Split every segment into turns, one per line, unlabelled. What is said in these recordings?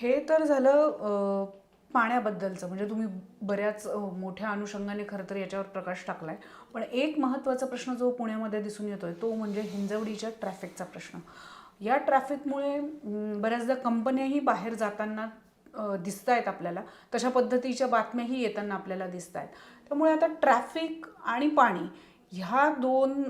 हे तर झालं पाण्याबद्दलचं. म्हणजे तुम्ही बऱ्याच मोठ्या अनुषंगाने खरं तर याच्यावर प्रकाश टाकलाय. पण एक महत्त्वाचा प्रश्न जो पुण्यामध्ये दिसून येतोय तो म्हणजे हिंजवडीच्या ट्रॅफिकचा प्रश्न. या ट्रॅफिकमुळे बऱ्याचदा कंपन्याही बाहेर जाताना दिसत आहेत आपल्याला. तशा पद्धतीच्या बातम्याही येताना आपल्याला दिसत आहेत त्यामुळे आता ट्रॅफिक आणि पाणी ह्या दोन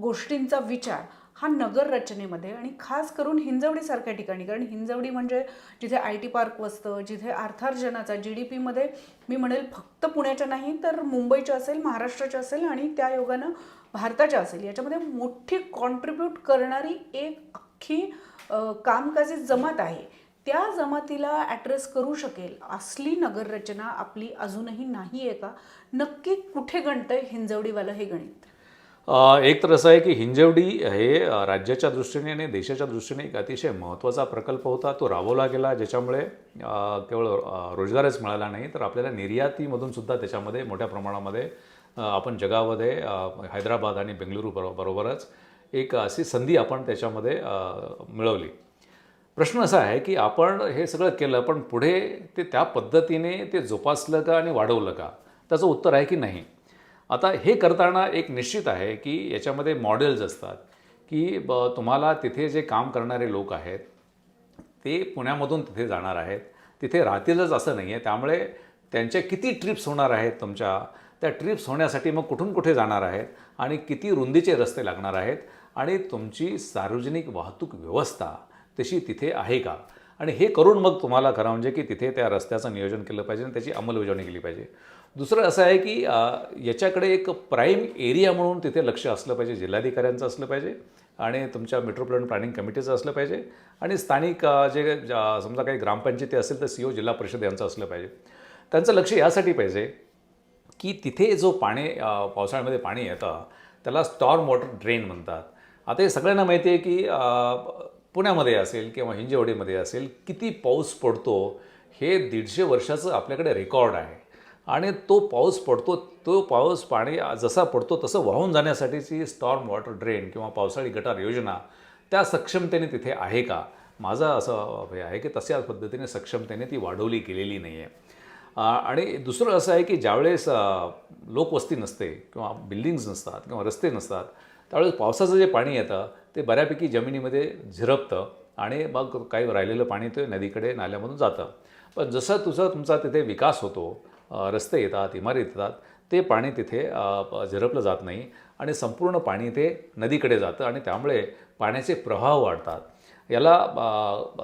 गोष्टींचा विचार हा नगर रचनेमध्ये आणि खास करून हिंजवडीसारख्या ठिकाणी कारण हिंजवडी म्हणजे जिथे आय टी पार्क वसतं जिथे अर्थार्जनाचा जी डी पीमध्ये मी म्हणेल फक्त पुण्याच्या नाही तर मुंबईच्या असेल महाराष्ट्राच्या असेल आणि त्या योगानं भारताच्या असेल. याच्यामध्ये मोठी कॉन्ट्रीब्यूट करणारी एक अख्खी कामकाजी जमात आहे. त्या जमातीला ॲड्रेस करू शकेल असली नगररचना आपली अजूनही नाही आहे का? नक्की कुठे गणतंय हिंजवडीवालं हे गणित?
एक तर असं आहे की हिंजवडी हे राज्याच्या दृष्टीने आणि देशाच्या दृष्टीने एक अतिशय महत्त्वाचा प्रकल्प होता. तो राबवला गेला ज्याच्यामुळे केवळ रोजगारच मिळाला नाही तर आपल्याला निर्यातीमधून सुद्धा त्याच्यामध्ये मोठ्या प्रमाणामध्ये आपण जगामध्ये हैदराबाद आणि बेंगलुरू बरो बरोबरच एक अशी संधी आपण त्याच्यामध्ये मिळवली. प्रश्न असा आहे की आपण हे सगळं केलं पण पुढे ते त्या पद्धतीने ते जोपासलं का आणि वाढवलं का? त्याचं उत्तर आहे की नाही. आता हे करताना एक निश्चित आहे की याच्यामध्ये मॉडेल्स असतात की ब तुम्हाला तिथे जे काम करणारे लोक आहेत ते पुण्यामधून तिथे जाणार आहेत. तिथे राहतीलच असं नाही आहे त्यामुळे त्यांच्या किती ट्रिप्स होणार आहेत तुमच्या? त्या ट्रिप्स होण्यासाठी मग कुठून कुठे जाणार आहेत? आणि किती रुंदीचे रस्ते लागणार आहेत? आणि तुमची सार्वजनिक वाहतूक व्यवस्था तशी तिथे आहे का? आणि हे करून मग तुम्हाला खरं म्हणजे की तिथे त्या रस्त्याचं नियोजन केलं पाहिजे आणि त्याची अंमलबजावणी केली पाहिजे. दुसरं असं आहे की याच्याकडे एक प्राईम एरिया म्हणून तिथे लक्ष असलं पाहिजे जिल्हाधिकाऱ्यांचं असलं पाहिजे आणि तुमच्या मेट्रोपॉलिटन प्लॅनिंग कमिटीचं असलं पाहिजे आणि स्थानिक जे समजा काही ग्रामपंचायती असेल तर सी ओ जिल्हा परिषद यांचं असलं पाहिजे. त्यांचं लक्ष यासाठी पाहिजे की तिथे जो पाणी पावसाळ्यामध्ये पाणी येतं त्याला स्टॉर्म वॉटर ड्रेन म्हणतात. आता हे सगळ्यांना माहिती आहे की पुण्यामध्ये असेल किंवा हिंजेवाडीमध्ये असेल किती पाऊस पडतो हे दीडशे वर्षाचं आपल्याकडे रेकॉर्ड आहे. आणि तो पाऊस पडतो तो पाऊस पाणी जसा पडतो तसं वाहून जाण्यासाठीची स्टॉर्म वॉटर ड्रेन किंवा पावसाळी गटार योजना त्या सक्षमतेने तिथे आहे का? माझा असं हे आहे की तशा पद्धतीने सक्षमतेने ती वाढवली गेलेली नाही आहे आणि दुसरं असं आहे की ज्यावेळेस लोकवस्ती नसते किंवा बिल्डिंग्ज नसतात किंवा रस्ते नसतात त्यावेळेस पावसाचं जे पाणी येतं ते बऱ्यापैकी जमिनीमध्ये झिरपतं आणि मग काही राहिलेलं पाणी ते नदीकडे नाल्यामधून जातं. पण जसं तुझं तुमचा तिथे विकास होतो रस्ते येतात इमारती येतात ते पाणी तिथे झिरपलं जात नाही आणि संपूर्ण पाणी ते नदीकडे जातं आणि त्यामुळे पाण्याचे प्रवाह वाढतात. याला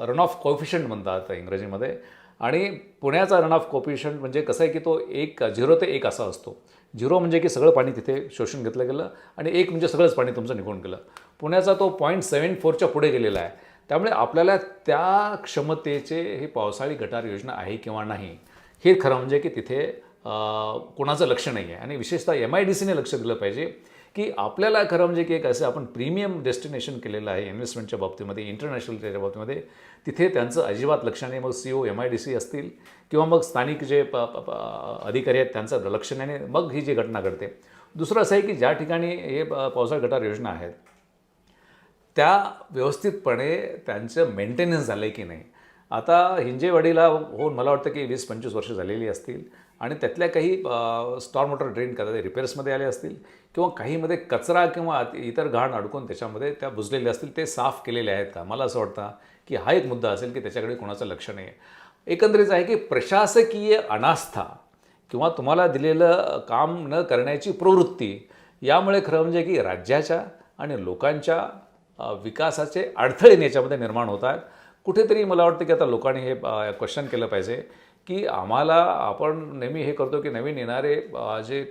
रन ऑफ कोफिशंट म्हणतात इंग्रजीमध्ये. आणि पुण्याचा रन ऑफ कोफिशंट म्हणजे कसं आहे की तो एक झिरो ते एक असा असतो. झिरो म्हणजे की सगळं पाणी तिथे शोषून घेतलं गेलं आणि एक म्हणजे सगळंच पाणी तुमचं निघून गेलं. पुण्याचा तो पॉईंट सेवन फोरच्या पुढे गेलेला आहे. त्यामुळे आपल्याला त्या क्षमतेचे हे पावसाळी गटार योजना आहे किंवा नाही हे खरं म्हणजे की तिथे कोणाचं लक्ष नाही आहे आणि विशेषतः एम आय डी सीने लक्ष दिलं पाहिजे. की आपल्याला खरं म्हणजे की एक असं आपण प्रीमियम डेस्टिनेशन केलेलं आहे इन्व्हेस्टमेंटच्या बाबतीमध्ये इंटरनॅशनल त्याच्या बाबतीमध्ये. तिथे त्यांचं अजिबात लक्ष नाही. मग C O M I D C असतील किंवा मग स्थानिक जे प अधिकारी आहेत त्यांचं लक्ष नाही मग ही जी घटना घडते. दुसरं असं आहे की ज्या ठिकाणी हे पावसाळ गटार योजना आहेत त्या व्यवस्थितपणे त्यांचं मेंटेनन्स झालं आहे की नाही? आता हिंजेवाडीला होऊन मला वाटतं की वीस पंचवीस वर्ष झालेली असतील आणि त्यातल्या काही स्टॉर्म वॉटर ड्रेन कदाचित रिपेअर्समध्ये आले असतील किंवा काहीमध्ये कचरा किंवा इतर घाण अडकून त्याच्यामध्ये त्या बुजलेल्या असतील ते साफ केलेले आहेत का? मला असं वाटतं की हा एक मुद्दा असेल की त्याच्याकडे कोणाचं लक्ष नाही. आहे एकंदरीत आहे की प्रशासकीय अनास्था किंवा तुम्हाला दिलेलं काम न करण्याची प्रवृत्ती यामुळे खरं म्हणजे की राज्याच्या आणि लोकांच्या विकासाचे अडथळे याच्यामध्ये निर्माण होत आहेत कुठेतरी मला वाटतं की आता लोकांनी हे क्वेश्चन केलं पाहिजे की आम्हाला आपण नेहमी हे करतो की नवीन येणारे जे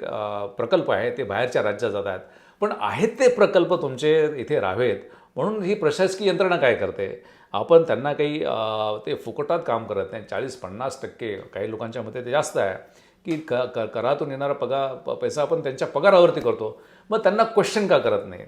प्रकल्प आहेत ते बाहेरच्या राज्यात जात आहेत. पण आहेत ते प्रकल्प तुमचे इथे राहावेत म्हणून ही प्रशासकीय यंत्रणा काय करते? आपण त्यांना काही ते फुकटात काम करत नाही. चाळीस पन्नास टक्के काही लोकांच्या मते ते जास्त आहे की क क करातून येणारा पगार पैसा आपण त्यांच्या पगारावरती करतो. मग त्यांना क्वेश्चन का करत नाही